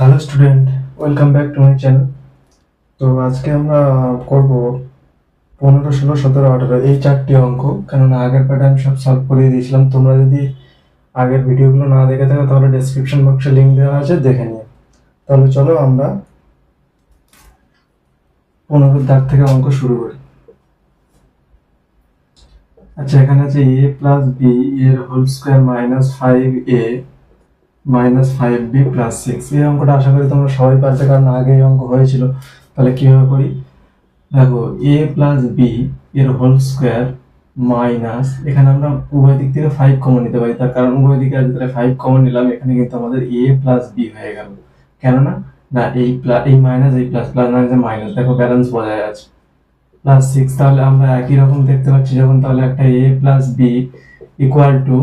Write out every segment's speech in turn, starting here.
Hello student welcome back to my channel তো আজকে আমরা করব পনেরো, ষোলো, সতেরো, আঠেরো এই চারটি অঙ্ক। কেননা আগের পার্টে সব সলভ করিয়ে দিয়েছিলাম। তোমরা যদি আগের ভিডিওগুলো না দেখে থাকো, তাহলে ডেসক্রিপশন বক্সে লিঙ্ক দেওয়া আছে, দেখে নিও। তাহলে চলো আমরা পনেরোর দাগ থেকে অঙ্ক শুরু করি। আচ্ছা এখানে আছে এ প্লাস বি এর whole square minus five A minus five B plus six. এই অঙ্কটা আশা করি তোমরা সবাই পারবে, কারণ আগে এই অঙ্ক হয়েছিল। তাহলে কীভাবে করি? দেখো, এ প্লাস বি এর হোল স্কোয়ার মাইনাস, এখানে আমরা উভয় দিক থেকে ফাইভ কমন নিতে পারি। তার কারণ উভয় দিকে আজ তাহলে ফাইভ কমন নিলাম, এখানে কিন্তু আমাদের এ প্লাস বি হয়ে গেল। কেননা? না, এই প্লাস এই মাইনাস, এই প্লাস প্লাস মাইনাস মাইনাস। দেখো ব্যালেন্স বজায় আছে প্লাস সিক্স তাহলে আমরা একই রকম দেখতে পাচ্ছি যখন, তাহলে একটা A plus B equal to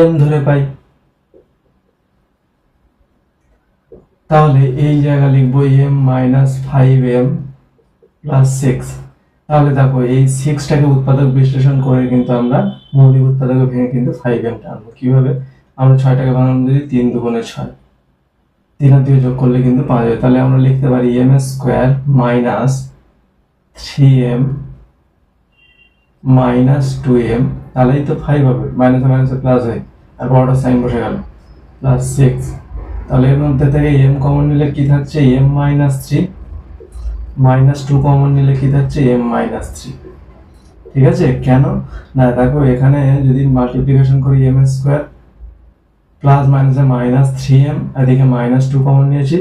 M ধরে পাই। তাহলে এই জায়গা লিখব M minus five M plus six তাহলে দেখো এই সিক্সটাকে উৎপাদক বিশ্লেষণ করে কিন্তু আমরা মৌলিক উৎপাদকে ভেঙে কিন্তু ফাইভ এম টানবো কীভাবে? আমরা ছয়টাকে ভাঙানো যদি তিন দুগুণে ছয়। তিন আর দিয়ে যোগ করলে কিন্তু পাওয়া যাবে। তাহলে আমরা লিখতে পারি M square minus three M minus two M তাহলেই তো ফাইভ হবে। মাইনাসে মাইনাসে প্লাস হয়। আর বড়টা সাইন বসে গেল। প্লাস সিক্স তাহলে এর মধ্যে থেকে এম কমন নিলে কি থাকছে? M minus three minus two common নিলে কি থাকছে? এম মাইনাস থ্রি ঠিক আছে? কেন? না, দেখো, এখানে যদি মাল্টিপ্লিকেশন করি এম স্কোয়ার প্লাস মাইনাসে মাইনাস থ্রি এম এদিকে মাইনাস টু কমন নিয়েছি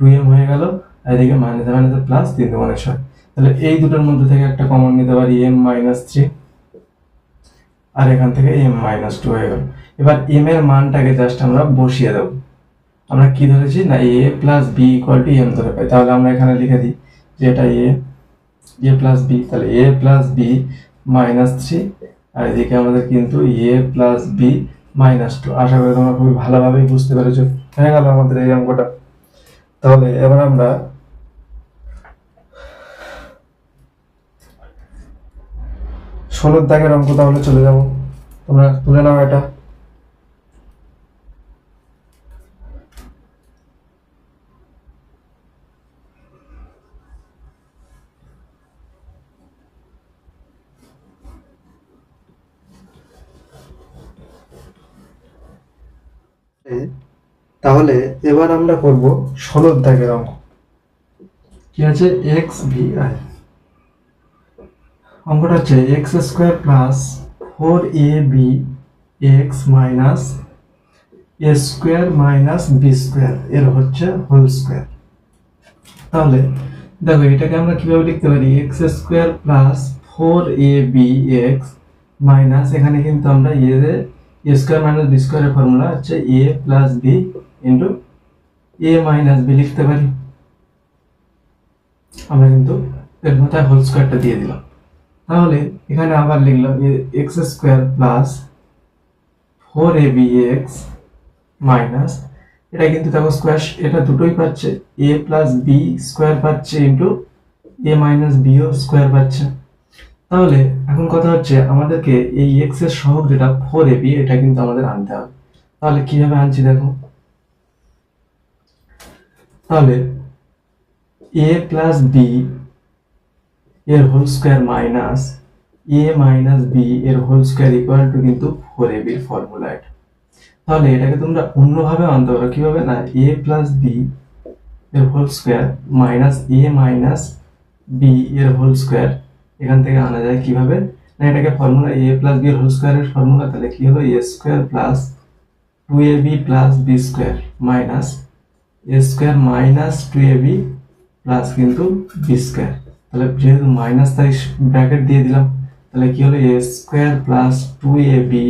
টু এম হয়ে গেল, এদিকে মাইনাসে মাইনাসে প্লাস তিন দুগুণে ছয় তাহলে এই দুটোর মধ্যে থেকে একটা কমন নিতে পারি এম মাইনাস থ্রি আর এখান থেকে এম মাইনাস টু হয়ে গেল। এবার এম এর মানটাকে জাস্ট আমরা বসিয়ে দেবো। আমরা কি ধরেছি না A plus B equal to M ধরে পাই। তাহলে আমরা এখানে লিখে দিই যে এটা এ এ প্লাস বি তাহলে A plus B minus three আর এদিকে আমাদের কিন্তু A plus B minus two আশা করি তোমরা খুবই ভালোভাবেই বুঝতে পেরেছ। হয়ে গেল আমাদের এই অঙ্কটা। তাহলে এবার আমরা ষোলোর দাগের অঙ্ক তাহলে চলে যাব। তোমরা তুলে নাও এটা। তাহলে এবার আমরা করব ষোলোর দাগের অঙ্ক। কি আছে? এক্স ভি আই অঙ্কটা হচ্ছে X square plus four A B X minus A square minus B square এর হচ্ছে হোল স্কোয়ার তাহলে দেখো, এটাকে আমরা কীভাবে লিখতে পারি? X square plus four A B X minus এখানে কিন্তু আমরা A A square minus B স্কোয়ারের ফর্মুলা হচ্ছে A plus B into A minus B লিখতে পারি। আমরা কিন্তু এর মাথায় হোল স্কোয়ারটা দিয়ে দিলাম। তাহলে এখানে আবার লিখলাম X square plus four A B X minus এটা কিন্তু দেখো স্কোয়ার এটা দুটোই পাচ্ছে। এ প্লাস বি স্কোয়ার পাচ্ছে ইন্টু এ মাইনাস বিও স্কোয়ার পাচ্ছে। তাহলে এখন কথা হচ্ছে আমাদেরকে এই এক্সের সহগ যেটা ফোর এ বি এটা কিন্তু আমাদের আনতে হবে। তাহলে কীভাবে আনছি দেখো? তাহলে এ প্লাস বি এর whole square minus A minus B এর হোল স্কোয়ার ইকুয়াল টু কিন্তু ফোর এ বির ফর্মুলা এটা। তাহলে এটাকে তোমরা অন্যভাবে আনতে পারো। কীভাবে? না এ প্লাস বি এর whole square minus A minus B এর হোল স্কোয়ার এখান থেকে আনা যায় কীভাবে? না, এটাকে formula A plus B whole স্কোয়ারের ফর্মুলা তাহলে কি হলো? A square plus two A B plus B square minus A square minus two A B plus কিন্তু বি স্কোয়ার তাহলে যেহেতু মাইনাস তাই ব্র্যাকেট দিয়ে দিলাম। তাহলে কি হলো? A square plus two A B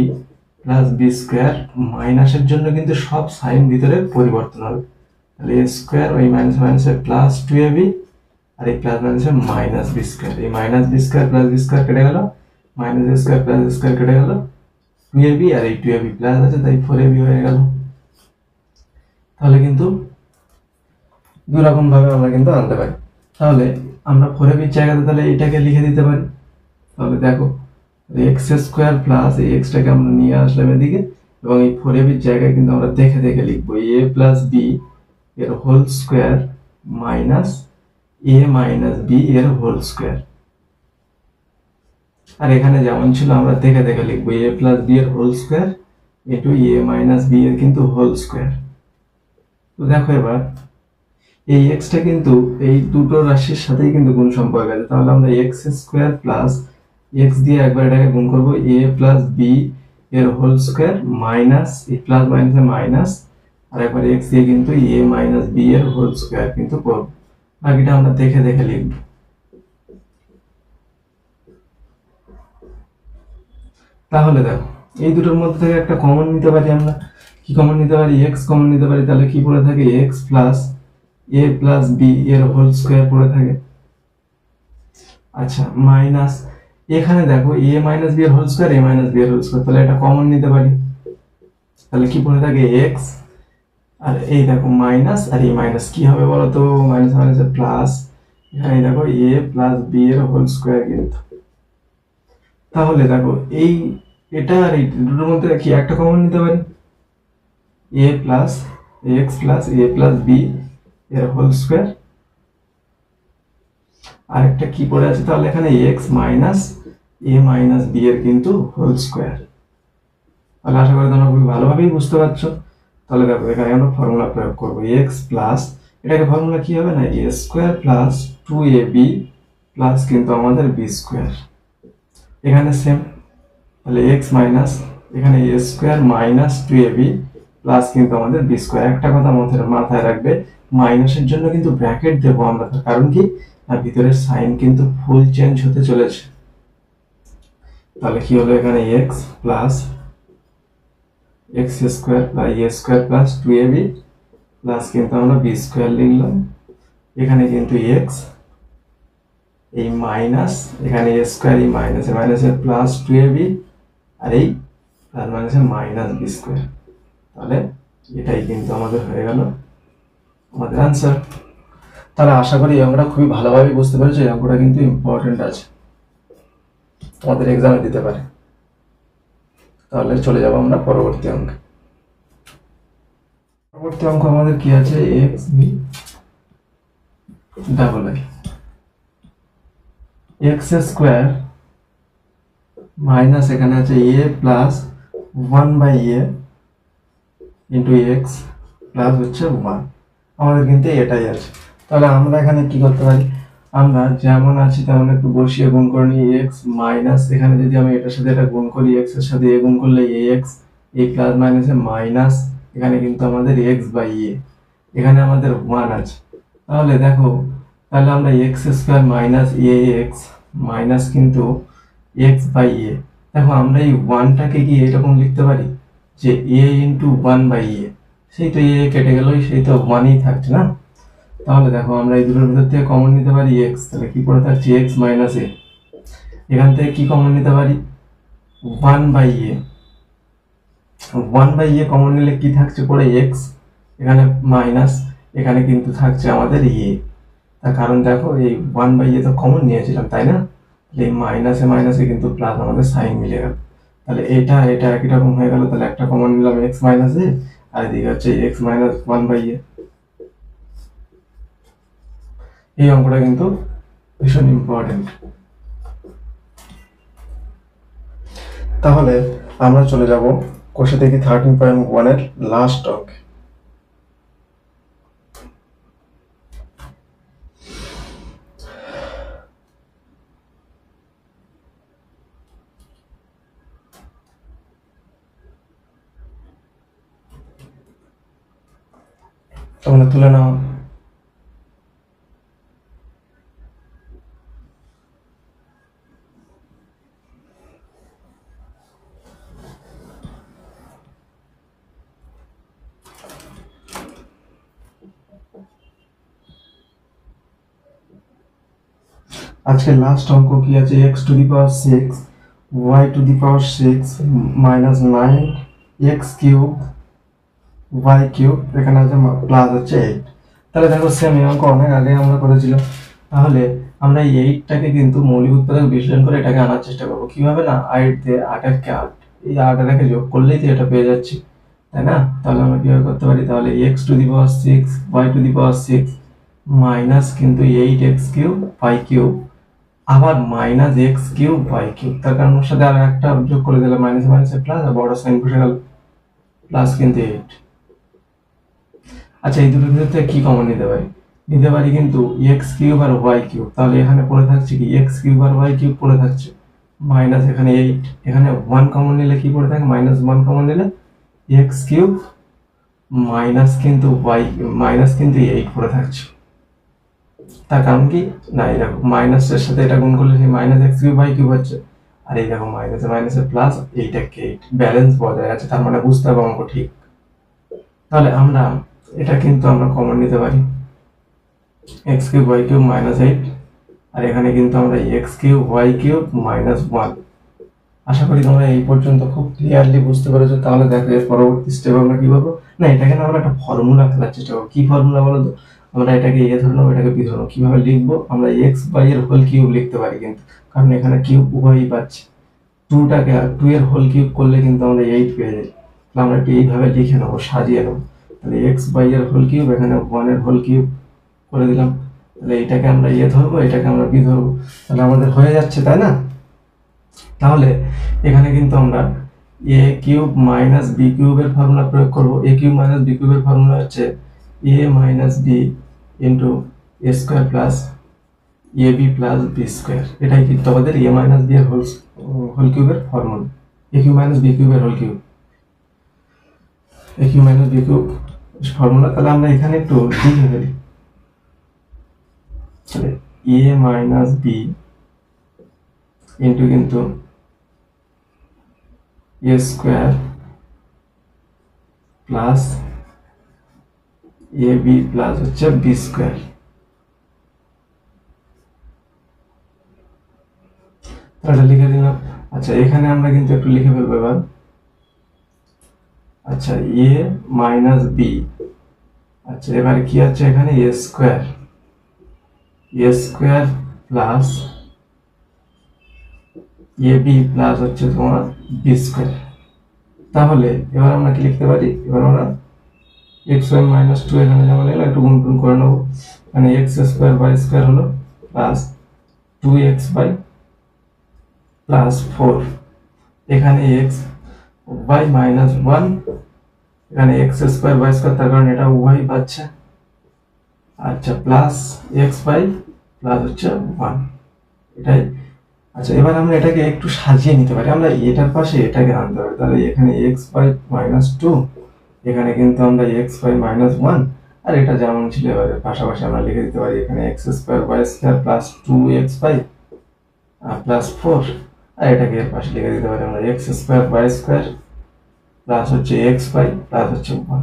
plus B square মাইনাসের জন্য কিন্তু সব সাইন ভিতরে পরিবর্তন হবে। তাহলে এ স্কোয়ার ওই মাইনাস মাইনাসে প্লাস টু এ বি আর এই প্লাস মাইনাসে মাইনাস বি স্কোয়ার এই minus B square plus B square কেটে গেল minus A square plus square কেটে গেল। টু এ বি আর এই টু এ বি প্লাস আছে, তাই ফোর এ বি হয়ে গেল। তাহলে কিন্তু দু রকম ভাবে আমরা কিন্তু আনতে পারি। তাহলে আমরা ফোর এ বির জায়গাতে তাহলে এটাকে লিখে দিতে পারি। তাহলে দেখো এক্স স্কোয়ার প্লাস এই এক্সটাকে আমরা নিয়ে আসলাম এদিকে, এবং এই ফোর এ এবির জায়গায় কিন্তু আমরা দেখে দেখে লিখব এ প্লাস বি এর whole square minus A minus B এর হোল স্কোয়ার আর এখানে যেমন ছিল, আমরা দেখে দেখে লিখব এ প্লাস বি এর whole square into A minus B এর কিন্তু হোল স্কোয়ার তো দেখো এবার, এই এক্সটা কিন্তু, এই দুটো রাশির সাথেই কিন্তু গুণ সম্পর্ক আছে। তাহলে আমরা এক্স স্কোয়ার প্লাস এক্স দিয়ে একবার এটাকে গুণ করব এ প্লাস বি এর হোল স্কোয়ার মাইনাস এই প্লাস মাইনাসে মাইনাস আর একবার এক্স দিয়ে কিন্তু এ মাইনাস বি এর হোল স্কোয়ার কিন্তু করব। বাকিটা আমরা দেখে দেখে লিখব। তাহলে দেখো, এই দুটোর মধ্যে থেকে একটা কমন নিতে পারি আমরা। কি কমন নিতে পারি? এক্স কমন নিতে পারি, তাহলে কি পড়ে থাকে? X plus A plus B এর হোল স্কোয়ার পড়ে থাকে। আচ্ছা মাইনাস এখানে দেখো এ মাইনাস বি এর whole square A minus B এর হোল স্কোয়ার তাহলে এটা কমন নিতে পারি। তাহলে কি পড়ে থাকে? এক্স আর এই দেখো মাইনাস আর এই মাইনাস কি হবে বলো তো মাইনাস মাইনাস প্লাস এখানে দেখো এ প্লাস বি এর হোল স্কোয়ার কিন্তু তাহলে দেখো, এই, এটা আর এই দুটোর মধ্যে কি একটা কমন নিতে পারি? A plus X plus A plus B এর হোল স্কোয়ার আর একটা কি পড়ে আছে? তাহলে এখানে X minus A minus B এর কিন্তু হোল স্কোয়ার তাহলে আশা করি তোমরা খুবই ভালোভাবেই বুঝতে পারছ। তাহলে দেখো, এখানে আমরা ফর্মুলা প্রয়োগ করব। এক্স প্লাস এটাকে ফর্মুলা কি হবে না? A square plus two A B plus কিন্তু আমাদের বি স্কোয়ার এখানে সেম তাহলে এক্স মাইনাস এখানে A square minus two A B plus কিন্তু আমাদের বি স্কোয়ার একটা কথা মাথায় মাথায় রাখবে মাইনাসের জন্য কিন্তু ব্র্যাকেট দেবো আমরা। তার কারণ কি? না, ভিতরের সাইন কিন্তু ফুল চেঞ্জ হতে চলেছে। তাহলে কি হলো এখানে X plus X square plus A square plus two A B plus কিন্তু আমরা বি স্কোয়ার লিখলাম। এখানে কিন্তু এক্স এই মাইনাস এখানে এ স্কোয়ার এই মাইনাসে মাইনাসে প্লাস টু এ বি আর এই প্লাস মাইনাসে মাইনাস বি স্কোয়ার তাহলে এটাই কিন্তু আমাদের হয়ে গেল আমাদের আনসার তাহলে আশা করি অঙ্কটা খুবই ভালোভাবে বুঝতে পেরেছ অঙ্কটা কিন্তু ইম্পর্টেন্ট আছে। তোমাদের এক্সামে দিতে পারে। তাহলে চলে যাব আমরা পরবর্তী অঙ্কে। পরবর্তী অঙ্ক আমাদের কি আছে? X double I X square minus এখানে আছে A plus one by A into X plus হচ্ছে ওয়ান আমাদের কিন্তু এটাই আছে। তাহলে আমরা এখানে কি করতে পারি? আমরা যেমন আছি তেমন একটু বসিয়ে গুণ করে নিই এক্স মাইনাস এখানে যদি আমি এটার সাথে এটা গুণ করি এক্সের সাথে এ গুণ করলে এ এক্স এ প্লাস মাইনাসে মাইনাস এখানে কিন্তু আমাদের এক্স বাই এ এখানে আমাদের ওয়ান আছে। তাহলে দেখো, তাহলে আমরা X square minus A X minus কিন্তু এক্স বাই এ দেখো, আমরা এই ওয়ানটাকে কি এরকম লিখতে পারি? যে A into one by A সেই তো এ কেটে গেল সেই তো ওয়ানই থাকছে না? তাহলে দেখো আমরা এই দুটোর ভিতর থেকে কমন নিতে পারি এক্স তাহলে কি করে থাকছি এক্স মাইনাস এ এখান থেকে কি কমন নিতে পারি? One by A one by A common নিলে কি থাকছে পরে এক্স এখানে মাইনাস এখানে কিন্তু থাকছে আমাদের এ তার কারণ দেখো এই ওয়ান বাই এ তো কমন নিয়েছিলাম, তাই না? এই মাইনাসে মাইনাসে কিন্তু প্লাস আমাদের সাইন মিলে গেল। তাহলে এটা এটা একই রকম হয়ে গেল, তাহলে একটা কমন নিলাম এক্স মাইনাস এ আর এদিকে হচ্ছে x minus one by A এই অঙ্কটা কিন্তু ভীষণ ইম্পর্টেন্ট তাহলে আমরা চলে যাব কোষে থেকে থার্টিন পয়েন্ট ওয়ানের লাস্ট অঙ্ক। তোমরা তুলে নাও। আজকে লাস্ট অঙ্ক কি আছে? X to the power six y to the power six minus nine x cube y cube এখানে আছে প্লাস হচ্ছে এইট তাহলে দেখো সেম অঙ্ক অনেক আগে আমরা করেছিলাম। তাহলে আমরা এই এইটটাকে কিন্তু মৌলিক উৎপাদক বিশ্লেষণ করে এটাকে আনার চেষ্টা করব। কীভাবে না আট দিয়ে আটেরকে আট? এই আটটা রেখে যোগ করলেই তো এটা পেয়ে যাচ্ছি। তাই না? তাহলে আমরা কীভাবে করতে পারি? তাহলে x to the power six y to the power six minus কিন্তু eight x cube y cube আবার minus x cube y cube তার কারণ ওর সাথে আর একটা যোগ করে দিলে মাইনাস মাইনাসে প্লাস আর বড় সাইন বসে গেল প্লাস কিন্তু এইট আচ্ছা এই দুটোর ভিতর কি কমন নিতে পারি? নিতে পারি কিন্তু এক্স কিউব আর ওয়াই কিউব তাহলে এখানে পড়ে থাকছে কি? এক্স কিউব আর ওয়াই কিউব পড়ে থাকছে। মাইনাস এখানে এইট এখানে ওয়ান কমন নিলে কি পড়ে থাকে? মাইনাস ওয়ান কমন নিলে এক্স কিউব মাইনাস কিন্তু ওয়াই মাইনাস কিন্তু এইট পড়ে থাকছে। তার কারণ কি? না, এই দেখো মাইনাসের সাথে এটা গুণ করলে সেই minus x cube y cube হচ্ছে। আর এই দেখো মাইনাসে প্লাস এইটা ব্যালেন্স বজায় আছে তার মানে বুঝতে হবে অঙ্ক ঠিক। তাহলে আমরা এটা কিন্তু আমরা কমন নিতে পারি। X cube y cube minus eight আর এখানে কিন্তু আমরা x cube y cube minus one আশা করি তোমরা এই পর্যন্ত খুব ক্লিয়ারলি বুঝতে পেরেছ। তাহলে দেখো, এর পরবর্তী স্টেপ আমরা কি করব? না, এটাকে না আমরা একটা ফর্মুলা ফেলার চেষ্টা করব। কি ফর্মুলা বলো তো আমরা এটাকে এ ধরে নেব এটাকে বি ধরে নেব কীভাবে লিখব? আমরা এক্স বাই এর হোল কিউব লিখতে পারি কিন্তু, কারণ এখানে কিউব উভয়ই পাচ্ছি। টুটাকে টু এর হোল কিউব করলে কিন্তু আমরা এইট পেয়ে যাই। তাহলে আমরা একটু এইভাবে লিখে নেব, সাজিয়ে নেব। তাহলে এক্স বাই এর হোল কিউব এখানে ওয়ানের হোল কিউব করে দিলাম। তাহলে এটাকে আমরা ইয়ে ধরবো, এটাকে আমরা বি ধরবো। তাহলে আমাদের হয়ে যাচ্ছে, তাই না? তাহলে এখানে কিন্তু আমরা এ কিউব মাইনাস বি কিউবের ফর্মুলা প্রয়োগ করব। এ কিউব মাইনাস বি কিউবের ফর্মুলা হচ্ছে a minus b into a square plus a b plus b square এটাই কিন্তু আমাদের এ মাইনাস বি এর হোল হোল কিউবের formula a cube minus b কিউবের whole cube a cube minus b cube formula তাহলে আমরা এখানে একটু লিখে ফেলি। এ মাইনাস বি ইন্টু কিন্তু a square plus a b plus হচ্ছে বি স্কোয়ার তাহলে লিখে দিলাম। আচ্ছা এখানে আমরা কিন্তু একটু লিখে ফেলব এবার। আচ্ছা এ মাইনাস বি আচ্ছা এবার কি আছে এখানে? A square a square plus a b plus হচ্ছে তোমার বি স্কোয়ার তাহলে, এবার আমরা কি লিখতে পারি? এবার আমরা এক্স ওয়াই মাইনাস টু এখানে যেমন এলো, একটু গুণ গুণ করে নেব। মানে এক্স স্কোয়ার বাই স্কোয়ার হলো plus two x by plus four এখানে এক্স বাই মাইনাস ওয়ান এখানে এক্স স্কোয়ার বাই স্কোয়ার তার কারণে এটা উভয় পাচ্ছে। আচ্ছা প্লাস এক্স বাই প্লাস হচ্ছে ওয়ান এটাই। আচ্ছা এবার আমরা এটাকে একটু সাজিয়ে নিতে পারি। আমরা এটার পাশে এটাকে আনতে পারি। তাহলে এখানে এক্স বাই মাইনাস টু এখানে কিন্তু আমরা এক্স বাই মাইনাস ওয়ান আর এটা যেমন ছিল, এবারে পাশাপাশি আমরা লিখে দিতে পারি এখানে x square y square plus two x by plus four আর এটাকে এর পাশে লিখে দিতে পারি আমরা x square y square plus হচ্ছে এক্স বাই প্লাস হচ্ছে ওয়ান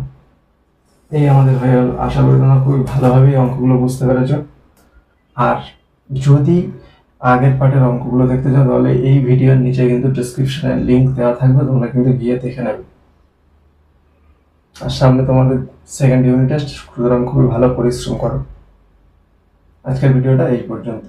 এই আমাদের হয়ে গেল। আশা করি তোমরা খুবই ভালোভাবেই অঙ্কগুলো বুঝতে পেরেছ। আর যদি আগের পার্টের অঙ্কগুলো দেখতে চাও, তাহলে এই ভিডিওর নিচে কিন্তু ডিসক্রিপশনে লিঙ্ক দেওয়া থাকবে, তোমরা কিন্তু গিয়ে দেখে নেবে। আর সামনে তোমাদের সেকেন্ড ইউনিট টেস্ট সুতরাং খুবই ভালো পরিশ্রম করো। আজকের ভিডিওটা এই পর্যন্ত।